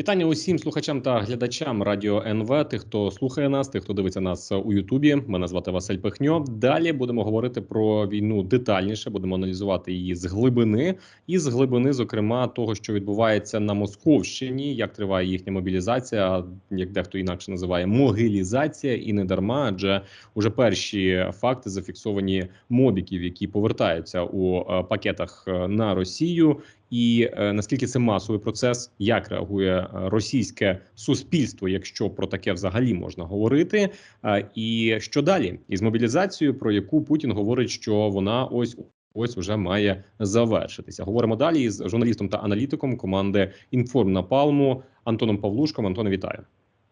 Вітання усім слухачам та глядачам радіо НВ. Тих, хто слухає нас, тих, хто дивиться нас у Ютубі. Мене звати Василь Пихньо. Далі будемо говорити про війну детальніше. Будемо аналізувати її з глибини, і з глибини, зокрема, того, що відбувається на Московщині, як триває їхня мобілізація, як дехто інакше називає могилізація, і не дарма, адже уже перші факти зафіксовані мобіків, які повертаються у е, пакетах е, на Росію і е, наскільки це масовий процес, як реагує е, російське суспільство, якщо про таке взагалі можна говорити, е, і що далі із мобілізацією, про яку Путін говорить, що вона ось. Ось вже має завершитися. Говоримо далі із журналістом та аналітиком команди Інформ Напалму Антоном Павлушком. Антоне, вітаю.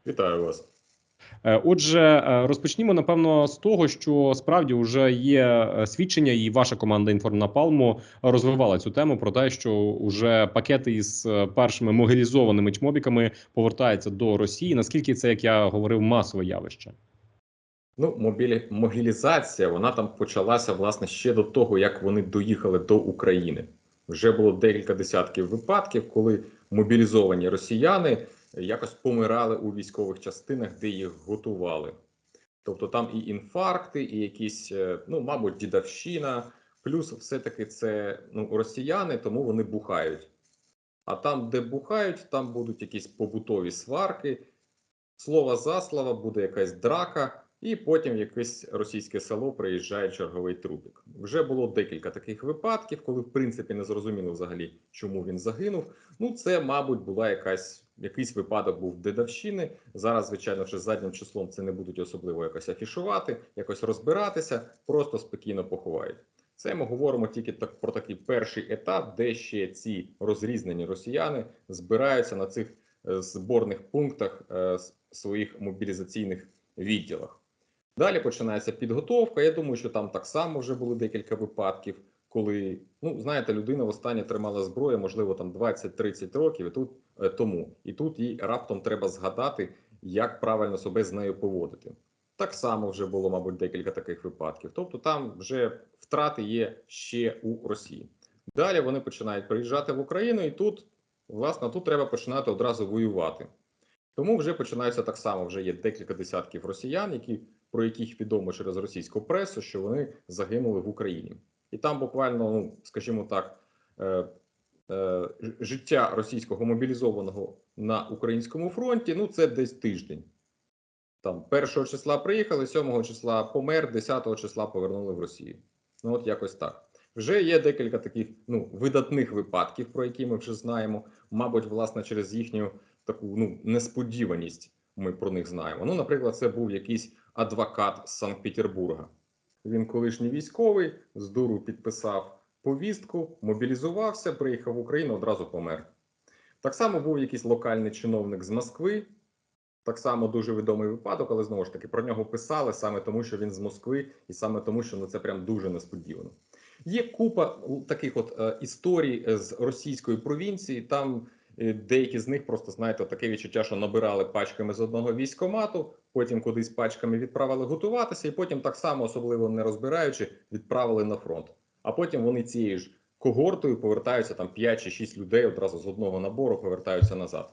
Вітаю вас. Е, Отже, е, розпочнімо напевно з того, що справді вже є е, свідчення, і ваша команда «Інформнапалму» розвивала цю тему про те, що вже пакети із першими могилізованими чмобіками повертаються до Росії. Наскільки це, як я говорив, масове явище? Ну, мобілі... могилізація вона там почалася власне ще до того, як вони доїхали до України. Вже було декілька десятків випадків, коли мобілізовані росіяни якось помирали у військових частинах, де їх готували. Тобто там і інфаркти, і якісь, е, ну, мабуть, дідавщина. плюс все-таки це ну, росіяни, тому вони бухають. А там, де бухають, там будуть якісь побутові сварки, слово за слово, буде якась драка, і потім в якесь російське село приїжджає черговий трупик. Вже було декілька таких випадків, коли в принципі не зрозуміло взагалі, чому він загинув. Ну, це, мабуть, була якась якийсь випадок був дедовщини. Зараз, звичайно, вже заднім числом це не будуть особливо якось афішувати, якось розбиратися, просто спокійно поховають. Це ми говоримо тільки так про такий перший етап, де ще ці розрізнені росіяни збираються на цих е, зборних пунктах е, своїх мобілізаційних відділах. Далі починається підготовка. Я думаю, що там так само вже були декілька випадків, коли ну знаєте, людина востаннє тримала зброю, можливо, там 20-30 років і тут е, тому, і тут їй раптом треба згадати, як правильно себе з нею поводити. Так само вже було, мабуть, декілька таких випадків. Тобто, там вже втрати є ще у Росії. Далі вони починають приїжджати в Україну, і тут, власне, тут треба починати одразу воювати. Тому вже починаються так само. Вже є декілька десятків росіян, які про яких відомо через російську пресу, що вони загинули в Україні, і там буквально, ну скажімо так, е, е, життя російського мобілізованого на українському фронті ну це десь тиждень. Там першого числа приїхали, 7 числа помер, 10 числа повернули в Росію. Ну от якось так. Вже є декілька таких ну видатних випадків, про які ми вже знаємо. Мабуть, власне, через їхню таку ну несподіваність ми про них знаємо. Ну, наприклад, це був якийсь адвокат з Санкт-Петербурга. Він колишній військовий, з дуру підписав повістку, мобілізувався, приїхав в Україну, одразу помер. Так само був якийсь локальний чиновник з Москви. Так само дуже відомий випадок, але знову ж таки про нього писали саме тому, що він з Москви, і саме тому, що ну це прям дуже несподівано. Є купа таких от е, історій з російської провінції. Там е, деякі з них просто знаєте таке відчуття, що набирали пачками з одного військомату, потім кудись пачками відправили готуватися, і потім так само, особливо не розбираючи, відправили на фронт. А потім вони цією ж когортою повертаються там 5 чи 6 людей одразу з одного набору повертаються назад.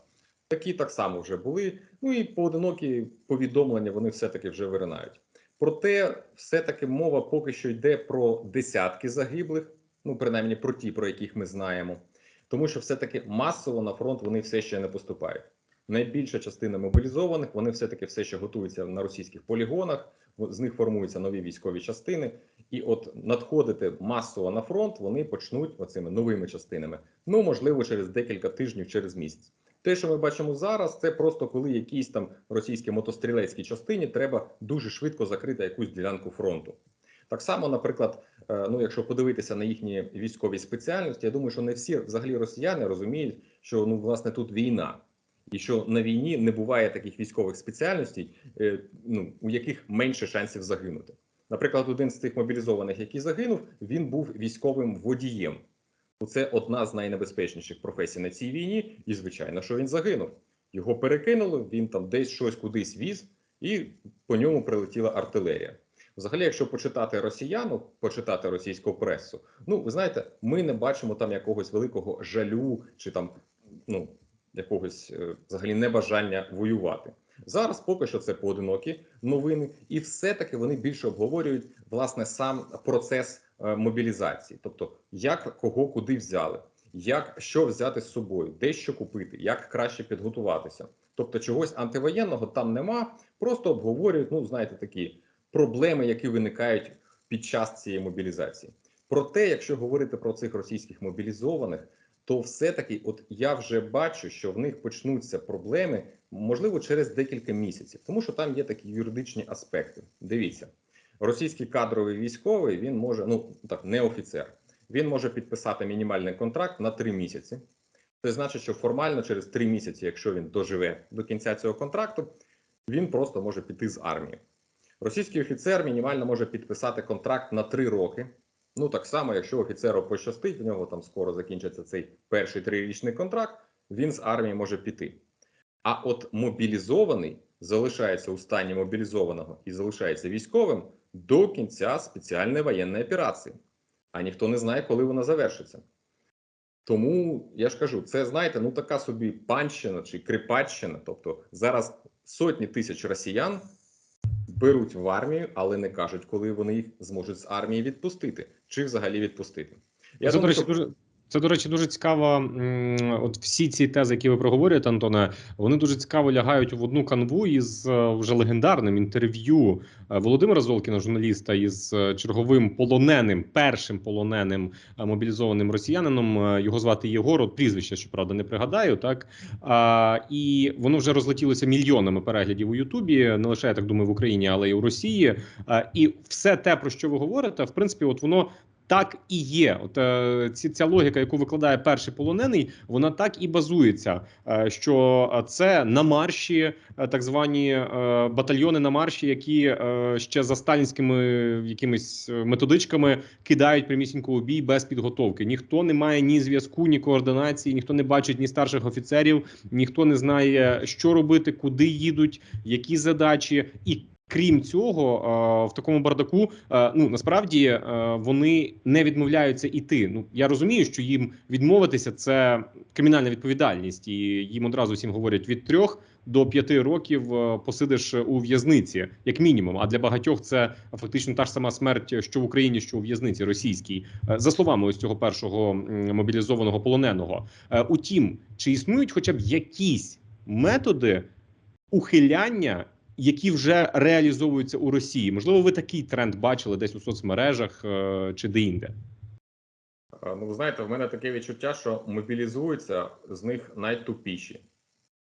Такі так само вже були. Ну і поодинокі повідомлення вони все-таки вже виринають. Проте, все-таки мова поки що йде про десятки загиблих, ну принаймні про ті, про яких ми знаємо, тому що все-таки масово на фронт вони все ще не поступають. Найбільша частина мобілізованих вони все-таки все ще готуються на російських полігонах, з них формуються нові військові частини, і от надходити масово на фронт вони почнуть оцими новими частинами. Ну можливо, через декілька тижнів, через місяць. Те, що ми бачимо зараз, це просто коли якійсь там російській мотострілецькій частині треба дуже швидко закрити якусь ділянку фронту. Так само, наприклад, ну якщо подивитися на їхні військові спеціальності, я думаю, що не всі взагалі росіяни розуміють, що ну власне тут війна, і що на війні не буває таких військових спеціальностей, ну у яких менше шансів загинути. Наприклад, один з тих мобілізованих, який загинув, він був військовим водієм. Це одна з найнебезпечніших професій на цій війні, і звичайно, що він загинув. Його перекинули, він там десь щось кудись віз, і по ньому прилетіла артилерія. Взагалі, якщо почитати росіяну, почитати російську пресу, ну ви знаєте, ми не бачимо там якогось великого жалю чи там ну якогось е, взагалі небажання воювати. Зараз поки що це поодинокі новини, і все-таки вони більше обговорюють власне сам процес е, мобілізації, тобто як кого куди взяли, як що взяти з собою, де що купити, як краще підготуватися. Тобто, чогось антивоєнного там нема, просто обговорюють, ну знаєте, такі проблеми, які виникають під час цієї мобілізації. Проте, якщо говорити про цих російських мобілізованих, то все-таки, от я вже бачу, що в них почнуться проблеми, можливо, через декілька місяців, тому що там є такі юридичні аспекти. Дивіться, російський кадровий військовий він може, ну так, не офіцер, він може підписати мінімальний контракт на три місяці. Це значить, що формально через три місяці, якщо він доживе до кінця цього контракту, він просто може піти з армії. Російський офіцер мінімально може підписати контракт на три роки. Ну так само, якщо офіцеру пощастить, в нього там скоро закінчиться цей перший трирічний контракт, він з армії може піти. А от мобілізований залишається у стані мобілізованого і залишається військовим до кінця спеціальної воєнної операції. А ніхто не знає, коли вона завершиться. Тому я ж кажу, це знаєте, ну така собі панщина чи крипачщина. Тобто зараз сотні тисяч росіян беруть в армію, але не кажуть, коли вони їх зможуть з армії відпустити, чи взагалі відпустити. Я думаю, що дуже. Це, до речі, дуже цікаво. От всі ці тези, які ви проговорюєте, Антоне, вони дуже цікаво лягають в одну канву із е, вже легендарним інтерв'ю е, Володимира Золкіна, журналіста, із е, черговим полоненим, першим полоненим мобілізованим росіянином. Його звати Єгор, от прізвище, щоправда, не пригадаю. Так і воно вже розлетілося мільйонами переглядів у Ютубі, не лише я так думаю в Україні, але й у Росії. І все те, про що ви говорите, в принципі, от воно. Так і є. От е, ці ця логіка, яку викладає перший полонений, вона так і базується. Е, що це на марші, е, так звані е, батальйони на марші, які е, ще за сталінськими якимись методичками кидають прямісінько у бій без підготовки. Ніхто не має ні зв'язку, ні координації, ніхто не бачить ні старших офіцерів, ніхто не знає, що робити, куди їдуть, які задачі і. Крім цього, е, в такому бардаку е, ну насправді е, вони не відмовляються іти. Ну я розумію, що їм відмовитися це кримінальна відповідальність, і їм одразу всім говорять від трьох до п'яти років посидиш у в'язниці, як мінімум. А для багатьох це фактично та ж сама смерть, що в Україні, що у в'язниці російській, за словами ось цього першого мобілізованого полоненого. Утім, чи існують, хоча б якісь методи ухиляння які вже реалізовуються у Росії. Можливо, ви такий тренд бачили десь у соцмережах е, чи де-інде? Ну, ви знаєте, в мене таке відчуття, що мобілізуються з них найтупіші.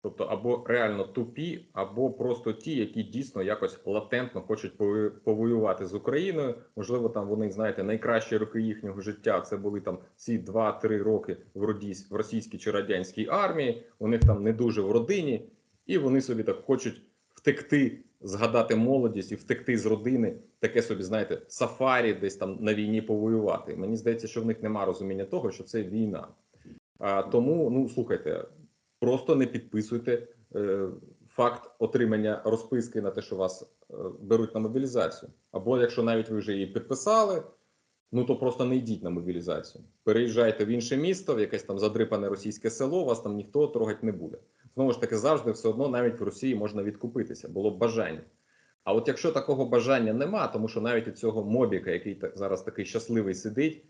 Тобто, або реально тупі, або просто ті, які дійсно якось латентно хочуть повоювати з Україною. Можливо, там вони знаєте найкращі роки їхнього життя. Це були там ці 2-3 роки в в російській чи радянській армії. У них там не дуже в родині, і вони собі так хочуть втекти, згадати молодість і втекти з родини, таке собі, знаєте, сафарі, десь там на війні повоювати. Мені здається, що в них немає розуміння того, що це війна. А тому, ну слухайте, просто не підписуйте е, факт отримання розписки на те, що вас е, беруть на мобілізацію. Або якщо навіть ви вже її підписали. Ну то просто не йдіть на мобілізацію. Переїжджайте в інше місто, в якесь там задрипане російське село. Вас там ніхто трогати не буде знову ж таки завжди все одно навіть в Росії можна відкупитися, було б бажання. А от якщо такого бажання нема, тому що навіть у цього мобіка, який зараз такий щасливий сидить,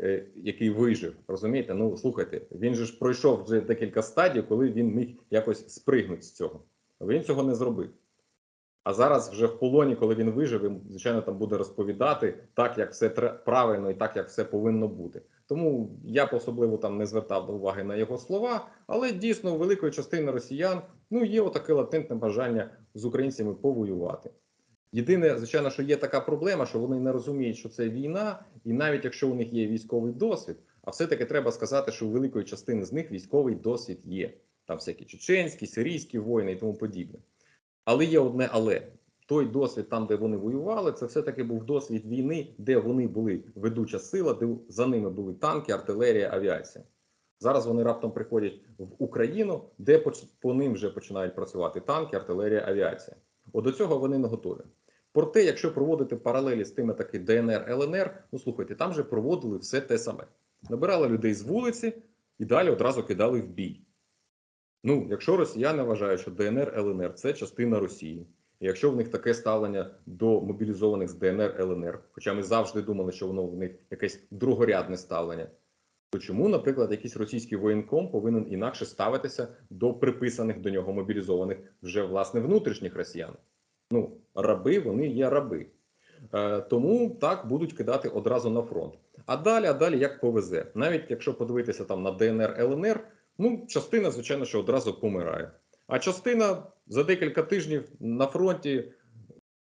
е, який вижив, розумієте? Ну слухайте, він же ж пройшов вже декілька стадій, коли він міг якось спригнути з цього. Він цього не зробив. А зараз вже в полоні, коли він вижив, він, звичайно, там буде розповідати так, як все правильно і так, як все повинно бути. Тому я б особливо там не звертав уваги на його слова, але дійсно у великої частини росіян ну є отаке латентне бажання з українцями повоювати. Єдине, звичайно, що є така проблема, що вони не розуміють, що це війна, і навіть якщо у них є військовий досвід, а все-таки треба сказати, що у великої частини з них військовий досвід є. Там всякі чеченські, сирійські воїни і тому подібне. Але є одне але той досвід, там де вони воювали, це все таки був досвід війни, де вони були ведуча сила, де за ними були танки, артилерія, авіація. Зараз вони раптом приходять в Україну, де по, ним вже починають працювати танки, артилерія, авіація. От до цього вони не готові. Проте, якщо проводити паралелі з тими таки ДНР, ЛНР, ну слухайте, там же проводили все те саме. Набирали людей з вулиці і далі одразу кидали в бій. Ну, якщо росіяни вважають, що ДНР ЛНР це частина Росії, якщо в них таке ставлення до мобілізованих з ДНР ЛНР, хоча ми завжди думали, що воно в них якесь другорядне ставлення, то чому, наприклад, якийсь російський воєнком повинен інакше ставитися до приписаних до нього мобілізованих вже власне внутрішніх росіян? Ну, раби вони є раби. Е, тому так будуть кидати одразу на фронт. А далі, а далі як повезе. Навіть якщо подивитися там на ДНР ЛНР, ну частина, звичайно, що одразу помирає. А частина за декілька тижнів на фронті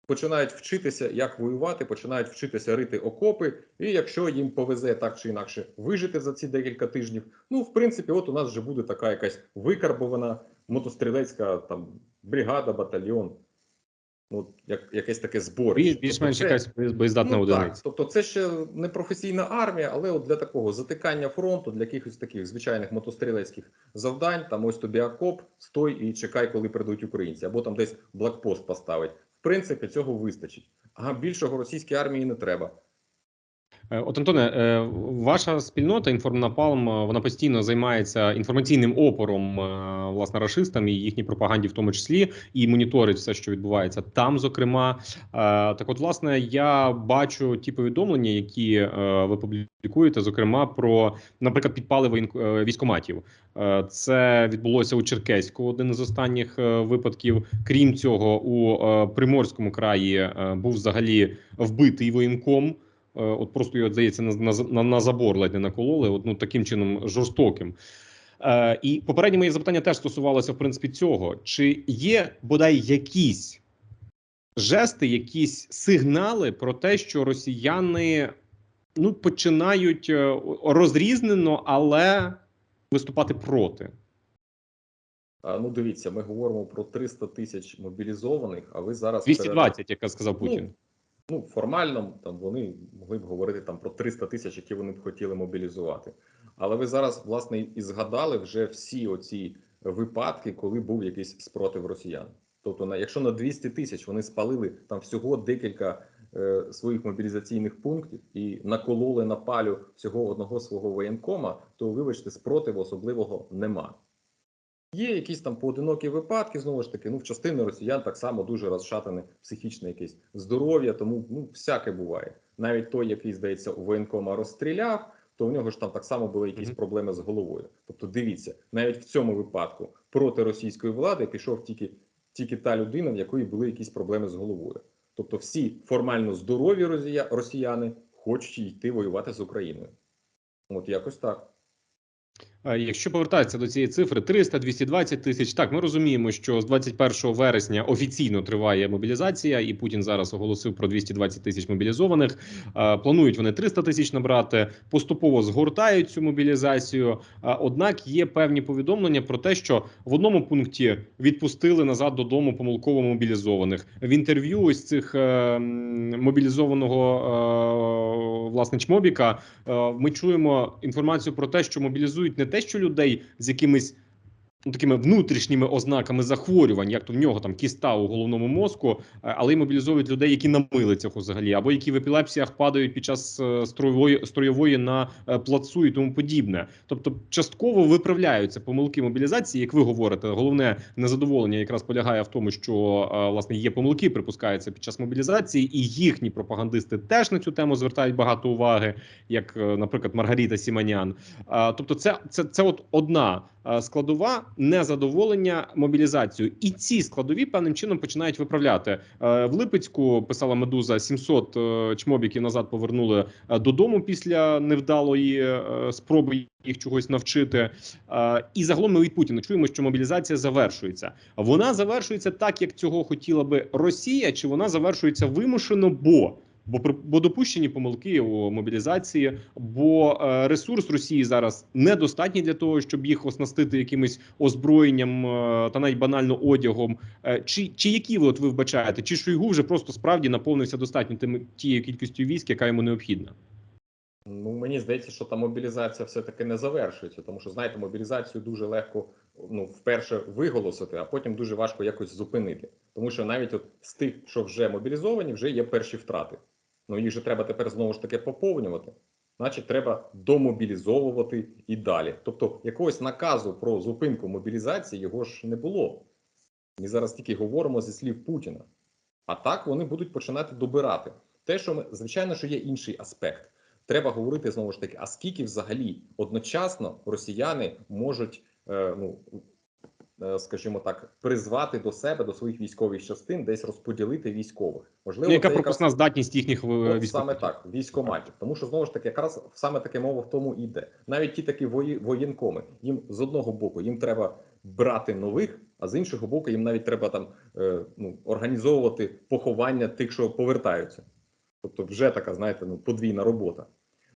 починають вчитися, як воювати, починають вчитися рити окопи. І якщо їм повезе так чи інакше вижити за ці декілька тижнів, ну в принципі, от у нас вже буде така якась викарбована мотострілецька там бригада, батальйон. Ну, як якесь таке зборище. Біль- Більш-менш Тобто якась боєздатна ну, одиниця. Так, тобто це ще не професійна армія, але от для такого затикання фронту, для якихось таких звичайних мотострілецьких завдань, там ось тобі окоп, стой і чекай, коли прийдуть українці, або там десь блокпост поставить. В принципі, цього вистачить. А більшого російській армії не треба. Е, От Антоне, е, ваша спільнота Інформнапалм е, вона постійно займається інформаційним опором власне рашистам і їхній пропаганді, в тому числі, і моніторить все, що відбувається там. Зокрема, так, от, власне, я бачу ті повідомлення, які ви публікуєте, зокрема про, наприклад, підпали військоматів. Це відбулося у Черкеську, один із останніх випадків. Крім цього, у Приморському краї був взагалі вбитий воєнком. Е, От просто його здається на, на, на, забор ледь не накололи. От, ну таким чином жорстоким. Е, і попереднє моє запитання теж стосувалося в принципі цього: чи є бодай якісь жести, якісь сигнали про те, що росіяни ну починають е, розрізнено, але виступати проти? Ну дивіться, ми говоримо про 300 тисяч мобілізованих, а ви зараз 220, як сказав Путін. Ну, ну формально там вони могли б говорити там про 300 тисяч, які вони б хотіли мобілізувати. Але ви зараз власне і згадали вже всі оці випадки, коли був якийсь спротив росіян. Тобто, на якщо на 200 тисяч вони спалили там всього декілька е, своїх мобілізаційних пунктів і накололи на палю всього одного свого воєнкома, то вибачте, спротиву особливого нема. Є якісь там поодинокі випадки, знову ж таки, ну в частини росіян так само дуже розшатане психічне якесь здоров'я, тому ну всяке буває. Навіть той, який здається, у воєнкома розстріляв, то у нього ж там так само були якісь проблеми з головою. Тобто, дивіться, навіть в цьому випадку проти російської влади пішов тільки, тільки та людина, в якої були якісь проблеми з головою. Тобто, всі формально здорові росіяни хочуть йти воювати з Україною. От якось так. Е, Якщо повертатися до цієї цифри 300, 220 тисяч, так ми розуміємо, що з 21 вересня офіційно триває мобілізація, і Путін зараз оголосив про 220 тисяч мобілізованих. Е, Планують вони 300 тисяч набрати, поступово згортають цю мобілізацію. Е, Однак є певні повідомлення про те, що в одному пункті відпустили назад додому помилково мобілізованих. В інтерв'ю ось цих мобілізованого власне чмобіка ми чуємо інформацію про те, що мобілізують не те, що людей з якимись ну, такими внутрішніми ознаками захворювань, як то в нього там кіста у головному мозку, е, але й мобілізують людей, які на милицях взагалі, або які в епілепсіях падають під час е, строєвої строєвої на е, плацу і тому подібне. Тобто, частково виправляються помилки мобілізації, як ви говорите. Головне незадоволення якраз полягає в тому, що власне є помилки, припускаються під час мобілізації, і їхні пропагандисти теж на цю тему звертають багато уваги, як, наприклад, Маргарита Сіманян. Тобто, це, це, це от одна складова незадоволення мобілізацією, і ці складові певним чином починають виправляти. Е, В Липецьку писала Медуза 700 е, чмобіків назад повернули е, додому після невдалої е, спроби їх чогось навчити. Е, І загалом ми від Путіна чуємо, що мобілізація завершується. Вона завершується так, як цього хотіла би Росія, чи вона завершується вимушено, бо. Бо бо допущені помилки у мобілізації, бо е, ресурс Росії зараз недостатній для того, щоб їх оснастити якимось озброєнням е, та навіть банально одягом. Е, чи, чи які ви от ви вбачаєте? Чи Шойгу вже просто справді наповнився достатньо тим тією кількістю військ, яка йому необхідна? Ну, мені здається, що та мобілізація все-таки не завершується, тому що знаєте, мобілізацію дуже легко ну, вперше виголосити, а потім дуже важко якось зупинити. Тому що навіть от з тих, що вже мобілізовані, вже є перші втрати. Ну їх же треба тепер знову ж таки поповнювати. значить треба домобілізовувати і далі. Тобто, якогось наказу про зупинку мобілізації його ж не було. Ми зараз тільки говоримо зі слів Путіна. А так вони будуть починати добирати. Те, що ми, звичайно, що є інший аспект. Треба говорити знову ж таки, а скільки взагалі одночасно росіяни можуть, е, ну скажімо так, призвати до себе до своїх військових частин, десь розподілити військових. Можливо, яка пропускна здатність їхніх е, військових? саме так, військоматів. Тому що знову ж таки, якраз саме таке мова в тому і йде. Навіть ті такі вої, воєнкоми, їм з одного боку їм треба брати нових, а з іншого боку, їм навіть треба там е, ну, організовувати поховання тих, що повертаються. Тобто, вже така, знаєте, ну подвійна робота.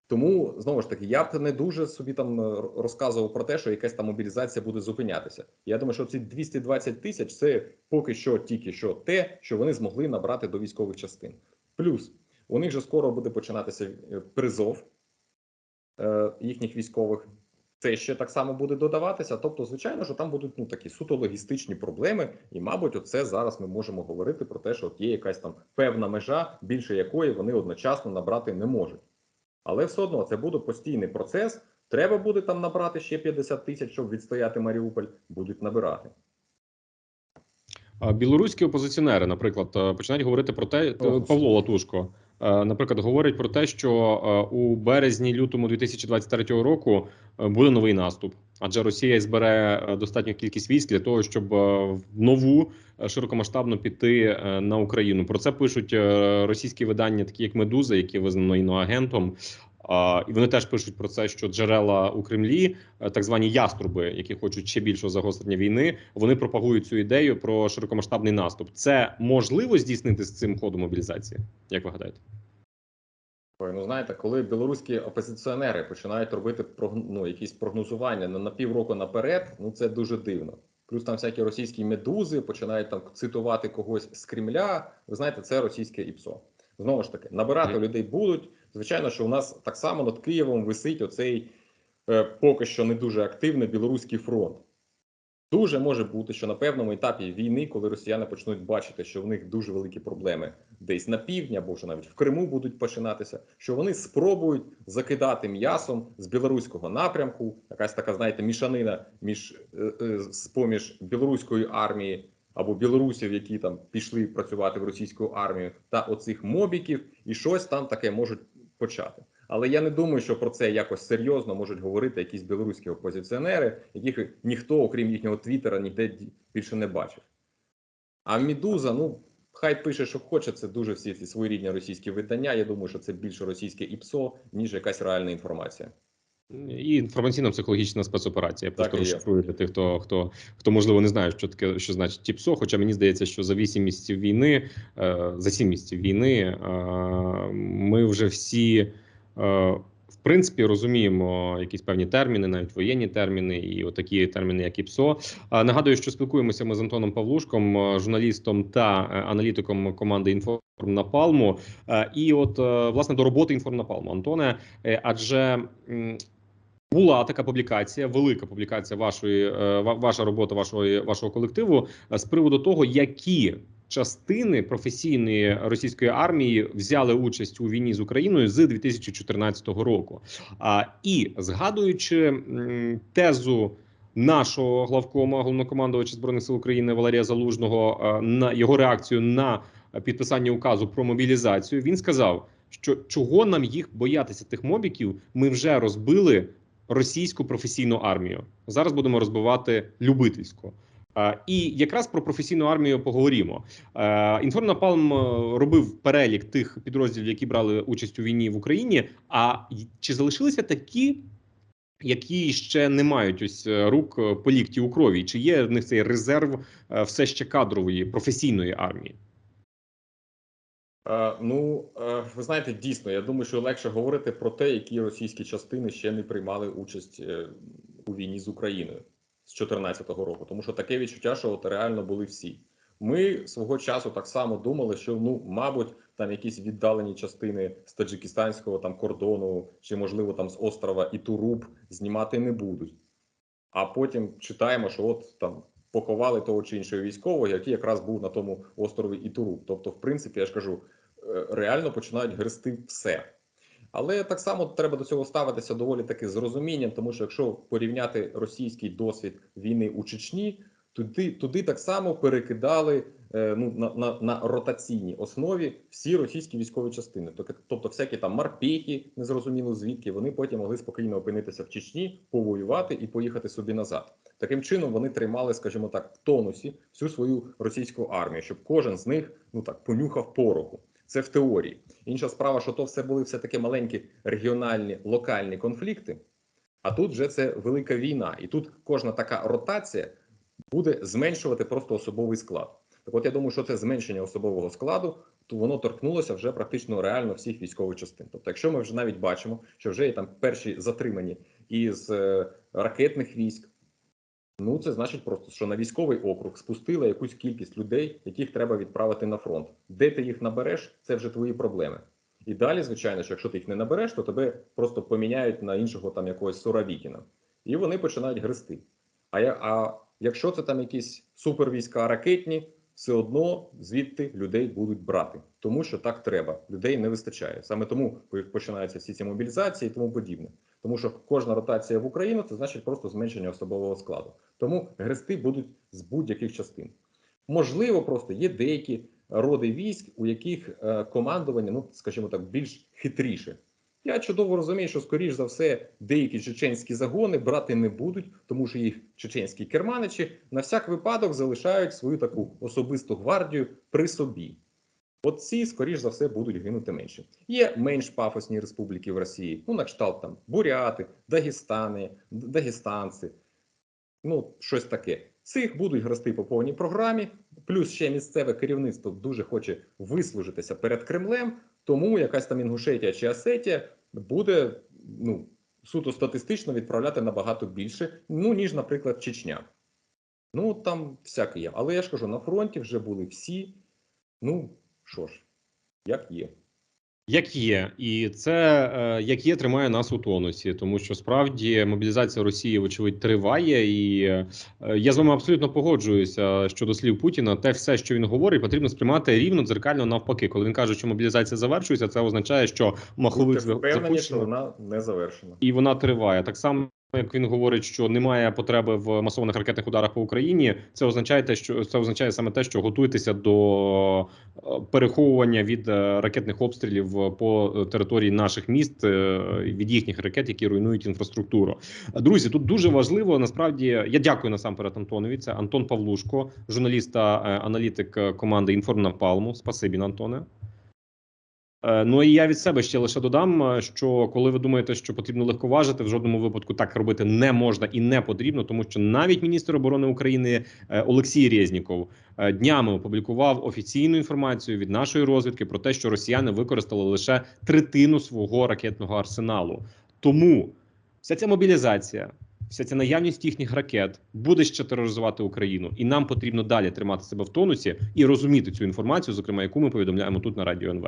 Тому знову ж таки, я б не дуже собі там е, розказував про те, що якась там мобілізація буде зупинятися. Я думаю, що ці 220 тисяч це поки що тільки що те, що вони змогли набрати до військових частин. Плюс у них же скоро буде починатися е, призов е, їхніх військових. Це ще так само буде додаватися. Тобто, звичайно, що там будуть ну такі суто логістичні проблеми, і, мабуть, оце зараз ми можемо говорити про те, що от є якась там певна межа, більше якої вони одночасно набрати не можуть. Але все одно це буде постійний процес. Треба буде там набрати ще 50 тисяч, щоб відстояти Маріуполь, будуть набирати. Білоруські опозиціонери, наприклад, е, починають говорити про те, О, Павло Латушко, е, наприклад, говорить про те, що е, у березні-лютому 2023 року е, буде новий наступ, адже Росія збере е, достатню кількість військ для того, щоб е, в нову е, широкомасштабно піти на Україну. Про це пишуть російські видання, такі як Медуза, які визнано іноагентом. І вони теж пишуть про це, що джерела у Кремлі, так звані яструби, які хочуть ще більшого загострення війни, вони пропагують цю ідею про широкомасштабний наступ. Це можливо здійснити з цим ходом мобілізації? Як ви гадаєте? Ну знаєте, коли білоруські опозиціонери починають робити ну, якісь прогнозування на, на півроку наперед, ну це дуже дивно. Плюс там всякі російські медузи починають там цитувати когось з Кремля. Ви знаєте, це російське ІПСО. Знову ж таки, набирати Мгм. людей будуть. Звичайно, що у нас так само над Києвом висить оцей е, поки що не дуже активний білоруський фронт. Дуже може бути, що на певному етапі війни, коли росіяни почнуть бачити, що в них дуже великі проблеми десь на півдні або вже навіть в Криму будуть починатися, що вони спробують закидати м'ясом з білоруського напрямку, якась така, знаєте, мішанина між е, е, з поміж білоруської армії або білорусів, які там пішли працювати в російську армію, та оцих мобіків, і щось там таке можуть почати. Але я не думаю, що про це якось серйозно можуть говорити якісь білоруські опозиціонери, яких ніхто, окрім їхнього твіттера, ніде більше не бачив. А Мідуза, ну хай пише, що хоче. Це дуже всі ці своєрідні російські видання. Я думаю, що це більше російське ІПСО, ніж якась реальна інформація. І інформаційно-психологічна спецоперація. Я Так просто розшифрую для тих, хто хто хто можливо не знає, що таке, що значить ТІПСО. Хоча мені здається, що за 8 місяців війни, е, за 7 місяців війни, е, ми вже всі. Е, В принципі, розуміємо якісь певні терміни, навіть воєнні терміни, і отакі терміни, як ІПСО. А нагадую, що спілкуємося ми з Антоном Павлушком, е, журналістом та е, аналітиком команди «Інформ Напалму. Е, І от е, власне до роботи «Інформ Напалму». Антоне, е, адже була така публікація, велика публікація вашої е, ваша робота вашої вашого колективу е, з приводу того, які частини професійної російської армії взяли участь у війні з Україною з 2014 року. А і згадуючи тезу. Нашого главкома головнокомандувача збройних сил України Валерія Залужного на його реакцію на підписання указу про мобілізацію. Він сказав, що чого нам їх боятися тих мобіків, ми вже розбили російську професійну армію. Зараз будемо розбивати любительську. Е, І якраз про професійну армію поговоримо. Е, Інформнапалм е, робив перелік тих підрозділів, які брали участь у війні в Україні. А чи залишилися такі, які ще не мають ось рук по лікті у крові? Чи є в них цей резерв все ще кадрової професійної армії? Ну, ви знаєте, дійсно, я думаю, що легше говорити про те, які російські частини ще не приймали участь у війні з Україною з 2014 року, тому що таке відчуття, що от реально були всі. Ми свого часу так само думали, що ну, мабуть, там якісь віддалені частини з таджикистанського там кордону, чи можливо там з острова Ітуруб знімати не будуть. А потім читаємо, що от там поховали того чи іншого військового, який якраз був на тому острові Ітуруб. Тобто, в принципі, я ж кажу, е, реально починають грести все. Але так само треба до цього ставитися доволі таки з розумінням, тому що якщо порівняти російський досвід війни у Чечні, туди, туди так само перекидали е, ну, на, на, на ротаційній основі всі російські військові частини. Тобто, всякі там марпіхи, незрозуміло звідки, вони потім могли спокійно опинитися в Чечні, повоювати і поїхати собі назад. Таким чином вони тримали, скажімо так, в тонусі всю свою російську армію, щоб кожен з них ну так понюхав пороху. Це в теорії. Інша справа, що то все були все таки маленькі регіональні локальні конфлікти. А тут вже це велика війна, і тут кожна така ротація буде зменшувати просто особовий склад. Так, от я думаю, що це зменшення особового складу, то воно торкнулося вже практично реально всіх військових частин. Тобто, якщо ми вже навіть бачимо, що вже є там перші затримані із е, ракетних військ. Ну, це значить просто, що на військовий округ спустили якусь кількість людей, яких треба відправити на фронт. Де ти їх набереш, це вже твої проблеми. І далі, звичайно, що якщо ти їх не набереш, то тебе просто поміняють на іншого там якогось Суравікіна. І вони починають грести. А, я, а якщо це там якісь супервійська ракетні, все одно звідти людей будуть брати, тому що так треба. Людей не вистачає. Саме тому починаються всі ці мобілізації і тому подібне. Тому що кожна ротація в Україну це значить просто зменшення особового складу. Тому грести будуть з будь-яких частин. Можливо, просто є деякі роди військ, у яких е, командування, ну скажімо так, більш хитріше. Я чудово розумію, що скоріш за все деякі чеченські загони брати не будуть, тому що їх чеченські керманичі на всяк випадок залишають свою таку особисту гвардію при собі. От ці, скоріш за все, будуть гинути менше. Є менш пафосні республіки в Росії, ну на кшталт там Буряти, Дагестани, Дагестанці, ну щось таке. Цих будуть грести по повній програмі. Плюс ще місцеве керівництво дуже хоче вислужитися перед Кремлем, тому якась там Інгушетія чи Осетія буде ну, суто статистично відправляти набагато більше, ну ніж, наприклад, Чечня. Ну там всяке є. Але я ж кажу, на фронті вже були всі. Ну що ж, як є. Як є, і це е, як є, тримає нас у тонусі, тому що справді мобілізація Росії, вочевидь, триває, і е, я з вами абсолютно погоджуюся щодо слів Путіна. Те все, що він говорить, потрібно сприймати рівно дзеркально навпаки. Коли він каже, що мобілізація завершується, це означає, що маховик впевнені, що вона не завершена. і вона триває. Так само, як він говорить, що немає потреби в масованих ракетних ударах по Україні. Це означає те, що це означає саме те, що готуйтеся до е, переховування від е, ракетних обстрілів по території наших міст е, від їхніх ракет, які руйнують інфраструктуру. Друзі, тут дуже важливо. Насправді я дякую насамперед Антонові. Це Антон Павлушко, журналіст та аналітик команди Інформнапалму. Спасибі, Антоне. Е, Ну і я від себе ще лише додам, е, що коли ви думаєте, що потрібно легковажити, в жодному випадку так робити не можна і не потрібно, тому що навіть міністр оборони України е, Олексій Резніков днями опублікував офіційну інформацію від нашої розвідки про те, що росіяни використали лише третину свого ракетного арсеналу. Тому вся ця мобілізація. Вся ця наявність їхніх ракет буде ще тероризувати Україну, і нам потрібно далі тримати себе в тонусі і розуміти цю інформацію, зокрема яку ми повідомляємо тут на радіо НВ.